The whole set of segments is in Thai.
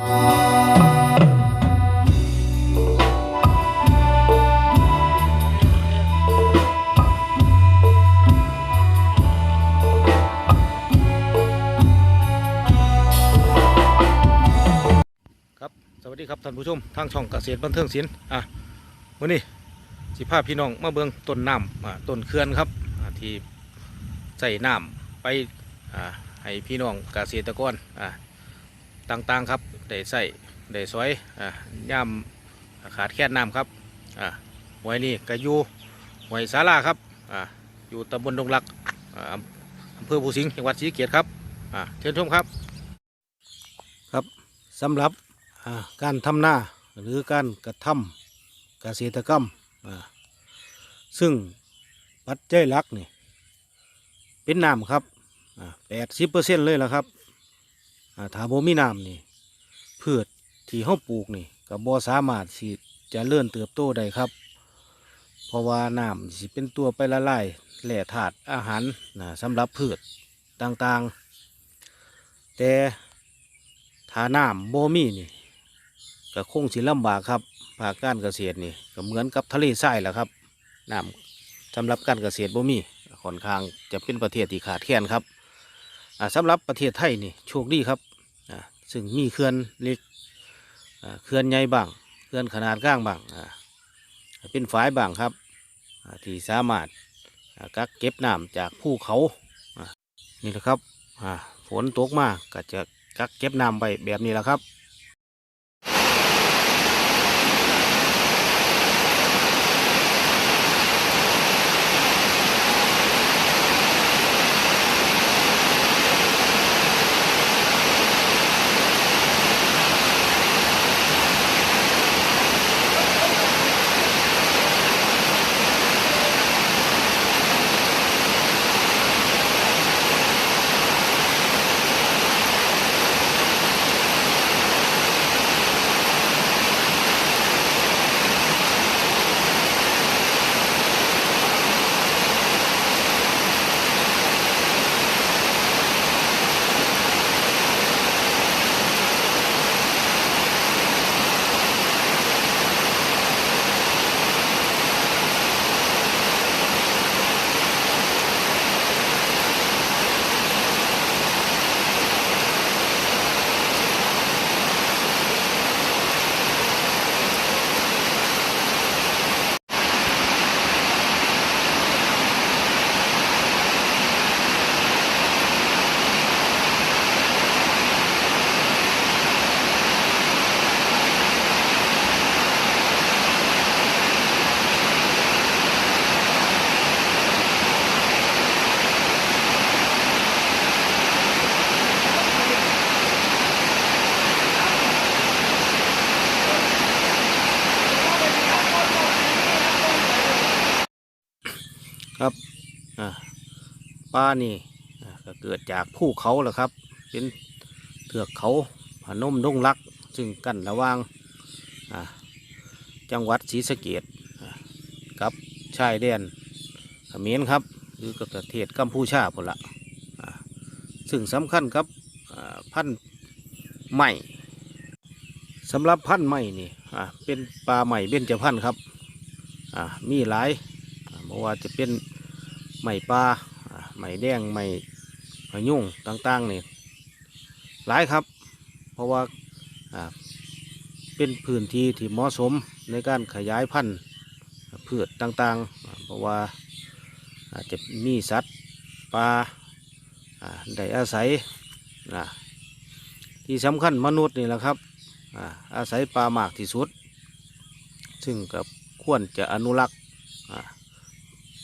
ครับสวัสดีครับท่านผู้ชมทางช่องเกษตรบันเทิงศิลป์อะวันนี้สิพาพี่น้องมาเบิงต้นน้ำอ่าต้นเขื่อนครับอ่าที่ใส่น้ำไปอ่าให้พี่น้องเกษตรกรอ่าต่างๆครับ ได้ใส่ได้สวยอ่าย่ามขาดแคลนน้ำครับอ่าหวยนี่ก็อยู่หวยสาราครับอ่าอยู่ตำบลดงรักอ่าอำเภอภูสิงห์จังหวัดศรีสะเกษครับอ่าเชิญชมครับ ครับสำหรับการทำหน้าหรือการกระทำเกษตรกรรมซึ่งปัจจัยหลักนี่เป็นน้ำครับแปดสิบเปอร์เซ็นต์เลยละครับถ้าบ่มีน้ำนี่ พืชที่เขาปลูกนี่ก็บ่สามารถที่จะเลื่อนเติบโตได้ครับ เพราะว่าน้ำสิเป็นตัวไปละลายแหล่ธาตุอาหารนะสำหรับพืชต่างๆ แต่ถ้าน้ำบ่มีนี่ก็คงสิลำบากครับภาคการเกษตรนี่ก็เหมือนกับทะเลทรายแหละครับน้ำสำหรับการเกษตรบ่มีค่อนข้างจะเป็นประเทศที่ขาดแคลนครับสำหรับประเทศไทยนี่โชคดีครับ ซึ่งมีเขื่อนเล็กเขื่อนใหญ่บางเขื่อนขนาดกลางบางเป็นฝายบางครับที่สามารถกักเก็บน้ำจากภูเขานี่แหละครับฝนตกมากก็จะกักเก็บน้ำไปแบบนี้แหละครับ ปลานี่ก็เกิดจากภูเขาแหละครับ เป็นเถือกเขาพนมดงรัก ซึ่งกั้นระหว่างจังหวัดศรีสะเกดกับชายแดนเขมรครับหรือกับประเทศกัมพูชาพละซึ่งสำคัญครับพันธุ์ใหม่สำหรับพันธุ์ใหม่นี่เป็นปลาใหม่เบญจพรรณครับมีหลายอ่าบ่ว่าจะเป็น ไม้ปลาอ่าไม้แดงไม้พะยุงต่างๆนี่หลายครับ เพราะว่าเป็นพื้นที่ที่เหมาะสมในการขยายพันธุ์พืชต่างๆ เพราะว่าอาจจะมีสัตว์ปลาได้อาศัยนะที่สำคัญมนุษย์นี่แหละครับอาศัยปลามากที่สุด ซึ่งกับควรจะอนุรักษ์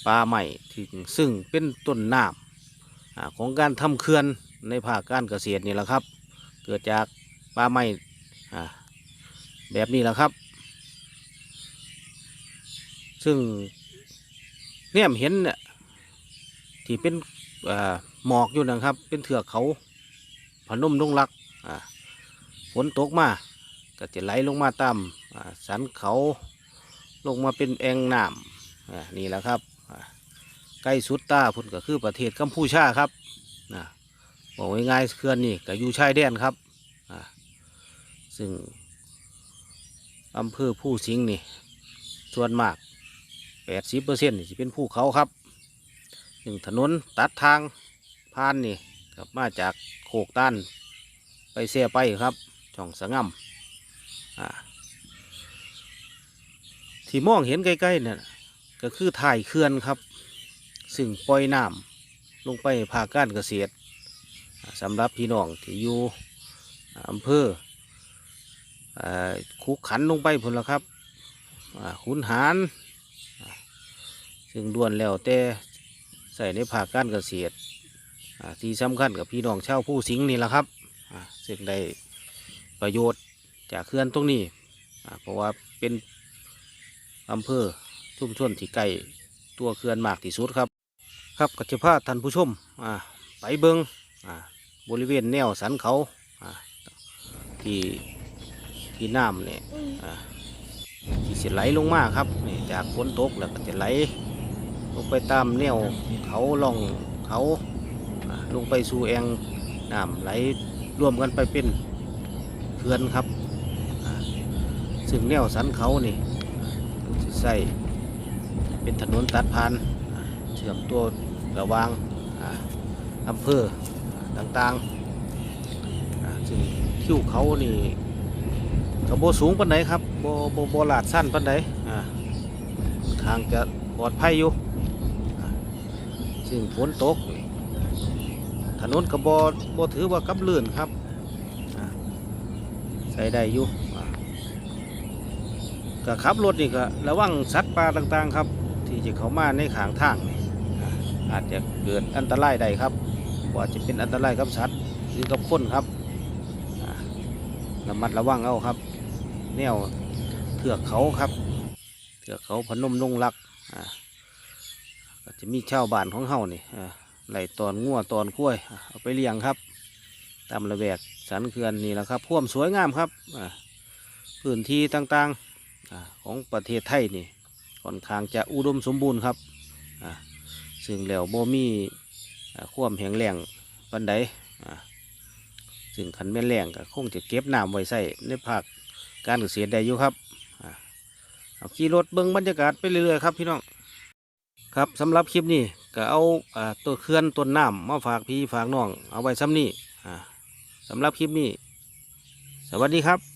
ปลาใหม่ที่ซึ่งเป็นต้นน้ำของการทำเขื่อนในภาคการเกษตรนี่แหละครับ เกิดจากปลาใหม่แบบนี้แหละครับ ซึ่งเนี่ยเห็นเนี่ยที่เป็นหมอกอยู่นะครับ เป็นเถือกเขาพนมดงรักฝนตกมาก็จะไหลลงมาตามสันเขาลงมาเป็นแอ่งน้ำนี่แหละครับ ใกล้สุดตาพุ่นก็คือประเทศกัมพูชาครับนะบอกง่ายๆเขื่อนนี่ก็อยู่ชายแดนครับอ่าซึ่งอำเภอผู้สิงห์นี่ส่วนมาก80%นี่จะเป็นภูเขาครับซึ่งถนนตัดทางผ่านนี่กับมาจากโคกต้านไปเสียไปครับ ช่องสะงำอ่าที่มองเห็นใกล้ๆเนี่ยก็คือถ่ายเขื่อนครับ ซึ่งปล่อยน้ำลงไปภาคการเกษตรสำหรับพี่น้องที่อยู่อำเภอคุกขันลงไปพุ่นละครับขุนหารซึ่งด่วนแล้วแต่ใส่ในภาคการเกษตรที่สำคัญกับพี่น้องชาวผู้สิงนี่แหละครับซึ่งได้ประโยชน์จากเขื่อนตรงนี้เพราะว่าเป็นอำเภอชุ่มชนที่ใกล้ตัวเขื่อนมากที่สุดครับ ครับก็จะพาท่านผู้ชมอ่าไปเบิงอ่าบริเวณแนวสันเขาอ่าที่ที่น้ำเนี่ยอ่าที่จะไหลลงมาครับนี่จากฝนตกแล้วก็จะไหลลงไปตามแนวเขาล่องเขาอ่าลงไปสู่แอ่งน้ำไหลรวมกันไปเป็นเขื่อนครับอ่าซึ่งแนวสันเขานี่จะใส่เป็นถนนตัดผ่าน ชื่อมตัวระวางอ่าอำเภอต่างๆซึ่งทิวเขานี่กระโบสูงปันไหนครับโบโบโบลาดสั้นปันไหนอ่างจะปลอดภัยอยู่ซึ่งฝนตก ถนนกระโบโบถือว่ากับลื่นครับใส่ได้อยู่อ่าก็ขับรถนี่ก็ระวังสัตว์ป่าต่างๆครับ ที่จะเข้ามาในขางทางนี่ อาจจะเกิดอันตรายใดครับว่าจะเป็นอันตรายกับสัตว์หรือกับคนครับระมัดระวังเอาครับ แนวเถือกเขาครับ เถือกเขาพนมลงรักอ่าก็จะมีชาวบ้านของเฮานี่ไหลตอนงัวตอนกล้วยเอาไปเลี้ยงครับ ตามระแวกสันเขื่อนนี่แหละครับพ่วามสวยงามครับอ่าพื้นที่ต่างๆอ่าของประเทศไทยนี่ค่อนข้างจะอุดมสมบูรณ์ครับอ่า ซึ่งแล้วโบมีอ่าควมแห้งแล้งปันใดซึ่งขันแม่นแรงก็คงจะเก็บน้ำไว้ใส่ในภาคการเกษตรได้อยู่ครับเอาขี่รถเบิ้งบรรยากาศไปเรื่อยๆครับพี่น้องครับสำหรับคลิปนี้ก็เอาตัวเคลื่อนต้นน้ำมาฝากพี่ฝากน้องเอาไว้ซ้ำนี่สำหรับคลิปนี้ สวัสดีครับ